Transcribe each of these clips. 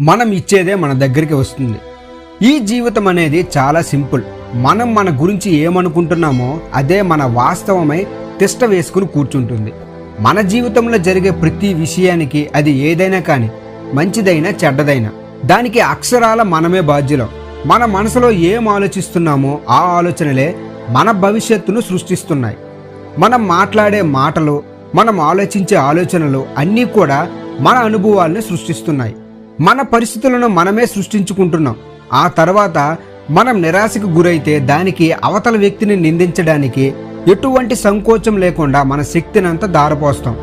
మనం ఇచ్చేదే మన దగ్గరికి వస్తుంది. ఈ జీవితం అనేది చాలా సింపుల్. మనం మన గురించి ఏమనుకుంటున్నామో అదే మన వాస్తవమై తిష్ట వేసుకుని కూర్చుంటుంది. మన జీవితంలో జరిగే ప్రతి విషయానికి అది ఏదైనా కానీ మంచిదైనా చెడ్డదైనా దానికి అక్షరాల మనమే బాధ్యులం. మన మనసులో ఏం ఆలోచిస్తున్నామో ఆ ఆలోచనలే మన భవిష్యత్తును సృష్టిస్తున్నాయి. మనం మాట్లాడే మాటలు మనం ఆలోచించే ఆలోచనలు అన్నీ కూడా మన అనుభవాలను సృష్టిస్తున్నాయి. మన పరిస్థితులను మనమే సృష్టించుకుంటున్నాం. ఆ తర్వాత మనం నిరాశకు గురైతే దానికి అవతల వ్యక్తిని నిందించడానికి ఎటువంటి సంకోచం లేకుండా మన శక్తినంతా దారపోస్తాం.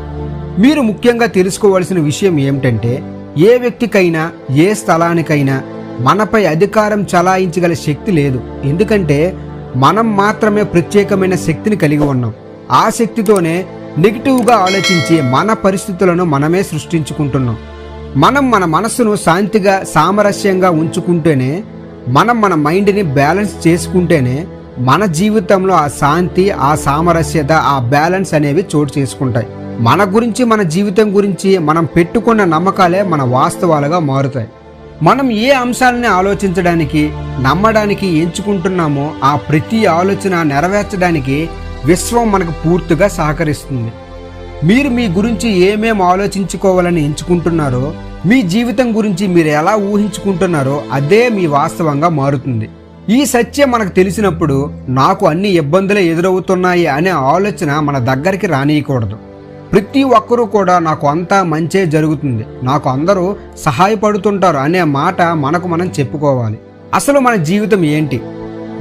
మీరు ముఖ్యంగా తెలుసుకోవాల్సిన విషయం ఏమిటంటే ఏ వ్యక్తికైనా ఏ స్థలానికైనా మనపై అధికారం చలాయించగల శక్తి లేదు. ఎందుకంటే మనం మాత్రమే ప్రత్యేకమైన శక్తిని కలిగి ఉన్నాం. ఆ శక్తితోనే నెగిటివ్గా ఆలోచించి మన పరిస్థితులను మనమే సృష్టించుకుంటున్నాం. మనం మన మనస్సును శాంతిగా సామరస్యంగా ఉంచుకుంటేనే మనం మన మైండ్ని బ్యాలెన్స్ చేసుకుంటేనే మన జీవితంలో ఆ శాంతి ఆ సామరస్యత ఆ బ్యాలెన్స్ అనేవి చోటు చేసుకుంటాయి. మన గురించి మన జీవితం గురించి మనం పెట్టుకున్న నమ్మకాలే మన వాస్తవాలుగా మారుతాయి. మనం ఏ అంశాలని ఆలోచించడానికి నమ్మడానికి ఎంచుకుంటున్నామో ఆ ప్రతి ఆలోచన నెరవేర్చడానికి విశ్వం మనకు పూర్తిగా సహకరిస్తుంది. మీరు మీ గురించి ఏమేమి ఆలోచించుకోవాలని ఎంచుకుంటున్నారో మీ జీవితం గురించి మీరు ఎలా ఊహించుకుంటున్నారో అదే మీ వాస్తవంగా మారుతుంది. ఈ సత్యం మనకు తెలిసినప్పుడు నాకు అన్ని ఇబ్బందులే ఎదురవుతున్నాయి అనే ఆలోచన మన దగ్గరికి రానియకూడదు. ప్రతి ఒక్కరూ కూడా నాకు అంతా మంచే జరుగుతుంది. నాకు అందరూ సహాయపడుతుంటారు అనే మాట మనకు మనం చెప్పుకోవాలి. అసలు మన జీవితం ఏంటి?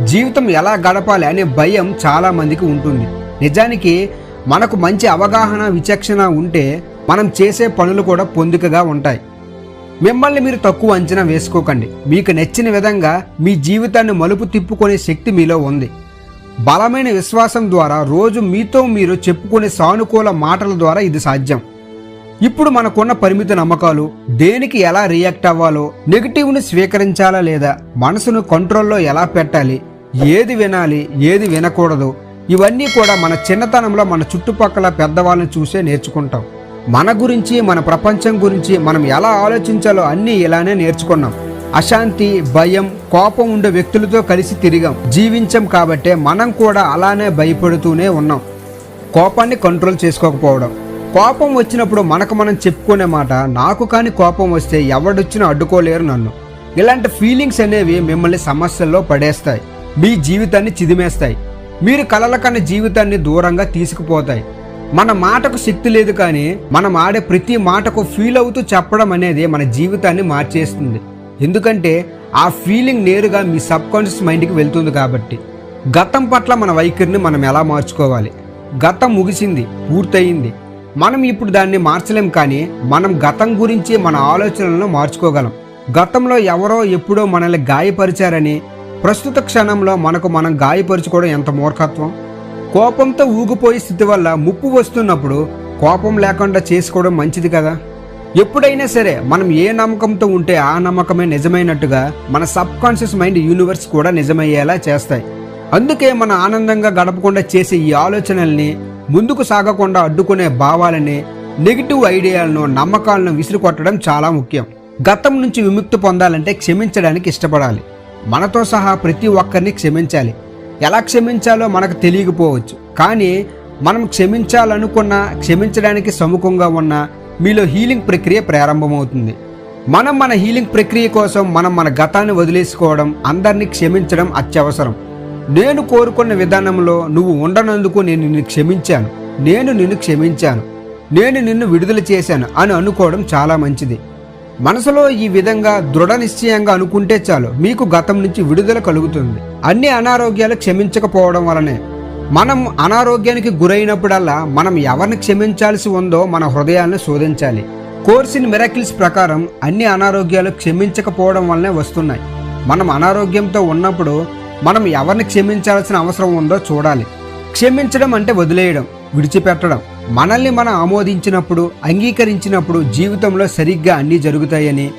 జీవితం ఎలా గడపాలి అనే భయం చాలా మందికి ఉంటుంది. నిజానికి మనకు మంచి అవగాహన విచక్షణ ఉంటే మనం చేసే పనులు కూడా పొందికగా ఉంటాయి. మిమ్మల్ని మీరు తక్కువ అంచనా వేసుకోకండి. మీకు నచ్చిన విధంగా మీ జీవితాన్ని మలుపు తిప్పుకునే శక్తి మీలో ఉంది. బలమైన విశ్వాసం ద్వారా రోజు మీతో మీరు చెప్పుకునే సానుకూల మాటల ద్వారా ఇది సాధ్యం. ఇప్పుడు మనకున్న పరిమిత నమ్మకాలు దేనికి ఎలా రియాక్ట్ అవ్వాలో నెగిటివ్ని స్వీకరించాలా లేదా మనసును కంట్రోల్లో ఎలా పెట్టాలి ఏది వినాలి ఏది వినకూడదు ఇవన్నీ కూడా మన చిన్నతనంలో మన చుట్టుపక్కల పెద్దవాళ్ళని చూసే నేర్చుకుంటాం. మన గురించి మన ప్రపంచం గురించి మనం ఎలా ఆలోచించాలో అన్నీ ఇలానే నేర్చుకున్నాం. అశాంతి భయం కోపం ఉండే వ్యక్తులతో కలిసి తిరిగాం. జీవించాం కాబట్టే మనం కూడా అలానే భయపడుతూనే ఉన్నాం. కోపాన్ని కంట్రోల్ చేసుకోకపోవడం. కోపం వచ్చినప్పుడు మనకు మనం చెప్పుకునే మాట నాకు కానీ కోపం వస్తే ఎవడొచ్చినా అడ్డుకోలేరు నన్ను. ఇలాంటి ఫీలింగ్స్ అనేవి మిమ్మల్ని సమస్యల్లో పడేస్తాయి. మీ జీవితాన్ని చిదిమేస్తాయి. మీరు కలల కన్న జీవితాన్ని దూరంగా తీసుకుపోతాయి. మన మాటకు శక్తి లేదు కానీ మనం ఆడే ప్రతి మాటకు ఫీల్ అవుతూ చెప్పడం అనేది మన జీవితాన్ని మార్చేస్తుంది. ఎందుకంటే ఆ ఫీలింగ్ నేరుగా మీ సబ్ కాన్షియస్ మైండ్కి వెళ్తుంది కాబట్టి. గతం పట్ల మన వైఖరిని మనం ఎలా మార్చుకోవాలి? గతం ముగిసింది పూర్తయింది. మనం ఇప్పుడు దాన్ని మార్చలేం కానీ మనం గతం గురించి మన ఆలోచనలను మార్చుకోగలం. గతంలో ఎవరో ఎప్పుడో మనల్ని గాయపరిచారని ప్రస్తుత క్షణంలో మనకు మనం గాయపరుచుకోవడం ఎంత మూర్ఖత్వం? కోపంతో ఊగిపోయే స్థితి వల్ల ముప్పు వస్తున్నప్పుడు కోపం లేకుండా చేసుకోవడం మంచిది కదా? ఎప్పుడైనా సరే మనం ఏ నమ్మకంతో ఉంటే ఆ నమ్మకమే నిజమైనట్టుగా మన సబ్ కాన్షియస్ మైండ్ యూనివర్స్ కూడా నిజమయ్యేలా చేస్తాయి. అందుకే మన ఆనందంగా గడపకుండా చేసే ఈ ఆలోచనల్ని ముందుకు సాగకుండా అడ్డుకునే భావాలని నెగిటివ్ ఐడియాలను నమ్మకాలను విసిరికొట్టడం చాలా ముఖ్యం. గతం నుంచి విముక్తి పొందాలంటే క్షమించడానికి ఇష్టపడాలి. మనతో సహా ప్రతి ఒక్కరిని క్షమించాలి. ఎలా క్షమించాలో మనకు తెలియకపోవచ్చు. కానీ మనం క్షమించాలనుకున్న క్షమించడానికి సముఖంగా ఉన్న మీలో హీలింగ్ ప్రక్రియ ప్రారంభమవుతుంది. మనం మన హీలింగ్ ప్రక్రియ కోసం మనం మన గతాన్ని వదిలేసుకోవడం అందరినీ క్షమించడం అత్యవసరం. నేను కోరుకున్న విధానంలో నువ్వు ఉండనందుకు నేను నిన్ను క్షమించాను. నేను నిన్ను క్షమించాను. నేను నిన్ను విడుదల చేశాను అని అనుకోవడం చాలా మంచిది. మనసులో ఈ విధంగా దృఢ నిశ్చయంగా అనుకుంటే చాలు మీకు గతం నుంచి విడుదల కలుగుతుంది. అన్ని అనారోగ్యాలు క్షమించకపోవడం వలనే. మనం అనారోగ్యానికి గురైనప్పుడల్లా మనం ఎవరిని క్షమించాల్సి ఉందో మన హృదయాన్ని శోధించాలి. కోర్స్ ఇన్ మిరాకిల్స్ ప్రకారం అన్ని అనారోగ్యాలు క్షమించకపోవడం వల్లనే వస్తున్నాయి. మనం అనారోగ్యంతో ఉన్నప్పుడు మనం ఎవరిని క్షమించాల్సిన అవసరం ఉందో చూడాలి. క్షమించడం అంటే వదిలేయడం విడిచిపెట్టడం. మనల్ని మనం ఆమోదించినప్పుడు అంగీకరించినప్పుడు జీవితంలో సరిగ్గా అన్నీ జరుగుతాయని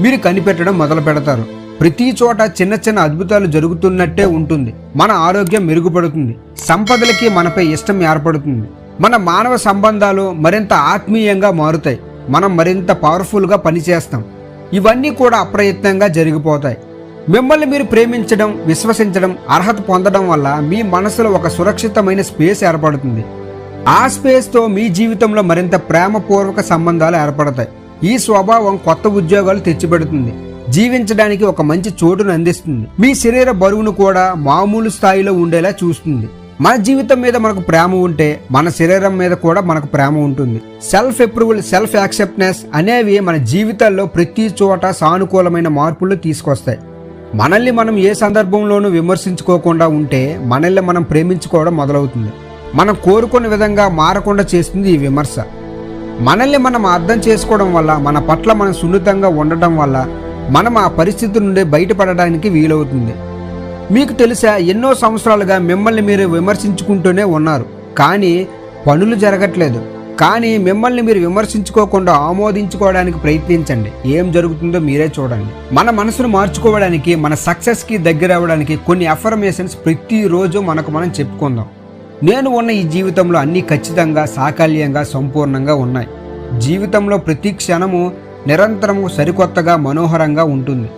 మీరు కనిపెట్టడం మొదలు పెడతారు. ప్రతి చోట చిన్న చిన్న అద్భుతాలు జరుగుతున్నట్టే ఉంటుంది. మన ఆరోగ్యం మెరుగుపడుతుంది. సంపదలకి మనపై ఇష్టం ఏర్పడుతుంది. మన మానవ సంబంధాలు మరింత ఆత్మీయంగా మారుతాయి. మనం మరింత పవర్ఫుల్గా పనిచేస్తాం. ఇవన్నీ కూడా అప్రయత్నంగా జరిగిపోతాయి. మిమ్మల్ని మీరు ప్రేమించడం విశ్వసించడం అర్హత పొందడం వల్ల మీ మనసులో ఒక సురక్షితమైన స్పేస్ ఏర్పడుతుంది. ఆ స్పేస్తో మీ జీవితంలో మరింత ప్రేమపూర్వక సంబంధాలు ఏర్పడతాయి. ఈ స్వభావం కొత్త ఉద్యోగాలు తెచ్చిపెడుతుంది. జీవించడానికి ఒక మంచి చోటును అందిస్తుంది. మీ శరీర బరువును కూడా మామూలు స్థాయిలో ఉండేలా చూస్తుంది. మన జీవితం మీద మనకు ప్రేమ ఉంటే మన శరీరం మీద కూడా మనకు ప్రేమ ఉంటుంది. సెల్ఫ్ అప్రూవల్ సెల్ఫ్ యాక్సెప్ట్నెస్ అనేవి మన జీవితాల్లో ప్రతి చోట సానుకూలమైన మార్పులు తీసుకొస్తాయి. మనల్ని మనం ఏ సందర్భంలోనూ విమర్శించుకోకుండా ఉంటే మనల్ని మనం ప్రేమించుకోవడం మొదలవుతుంది. మనం కోరుకున్న విధంగా మారకుండా చేస్తుంది ఈ విమర్శ. మనల్ని మనం అర్థం చేసుకోవడం వల్ల మన పట్ల మనం సున్నితంగా ఉండటం వల్ల మనం ఆ పరిస్థితి నుండి బయటపడడానికి వీలవుతుంది. మీకు తెలుసా ఎన్నో సంవత్సరాలుగా మిమ్మల్ని మీరు విమర్శించుకుంటూనే ఉన్నారు. కానీ పనులు జరగట్లేదు. కానీ మిమ్మల్ని మీరు విమర్శించుకోకుండా ఆమోదించుకోవడానికి ప్రయత్నించండి. ఏం జరుగుతుందో మీరే చూడండి. మన మనసును మార్చుకోవడానికి మన సక్సెస్కి దగ్గర అవ్వడానికి కొన్ని అఫర్మేషన్స్ ప్రతిరోజు మనకు మనం చెప్పుకుందాం. నేను ఉన్న ఈ జీవితంలో అన్నీ ఖచ్చితంగా సాకల్యంగా సంపూర్ణంగా ఉన్నాయి. జీవితంలో ప్రతి క్షణము నిరంతరము సరికొత్తగా మనోహరంగా ఉంటుంది.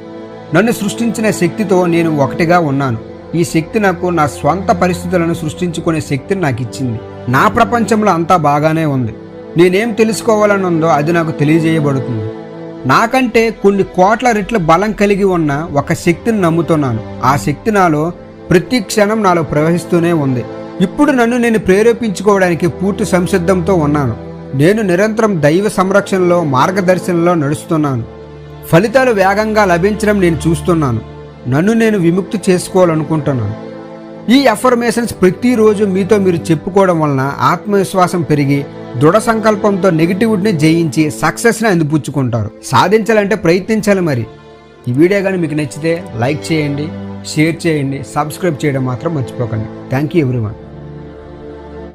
నన్ను సృష్టించిన శక్తితో నేను ఒకటిగా ఉన్నాను. ఈ శక్తి నాకు నా స్వంత పరిస్థితులను సృష్టించుకునే శక్తిని నాకు ఇచ్చింది నా ప్రపంచంలో అంతా బాగానే ఉంది. నేనేం తెలుసుకోవాలని ఉందో అది నాకు తెలియజేయబడుతుంది. నాకంటే కొన్ని కోట్ల రెట్ల బలం కలిగి ఉన్న ఒక శక్తిని నమ్ముతున్నాను. ఆ శక్తి నాలో ప్రతి క్షణం నాలో ప్రవహిస్తూనే ఉంది. ఇప్పుడు నన్ను నేను ప్రేరేపించుకోవడానికి పూర్తి సంసిద్ధంతో ఉన్నాను. నేను నిరంతరం దైవ సంరక్షణలో మార్గదర్శనంలో నడుస్తున్నాను. ఫలితాలు వేగంగా లభించడం నేను చూస్తున్నాను. నన్ను నేను విముక్తి చేసుకోవాలనుకుంటున్నాను. ఈ అఫర్మేషన్స్ ప్రతిరోజు మీతో మీరు చెప్పుకోవడం వలన ఆత్మవిశ్వాసం పెరిగి దృఢ సంకల్పంతో నెగిటివిటీని జయించి సక్సెస్ని అందిపుచ్చుకుంటారు. సాధించాలంటే ప్రయత్నించాలి మరి. ఈ వీడియో కానీ మీకు నచ్చితే లైక్ చేయండి షేర్ చేయండి సబ్స్క్రైబ్ చేయడం మాత్రం మర్చిపోకండి. Thank you everyone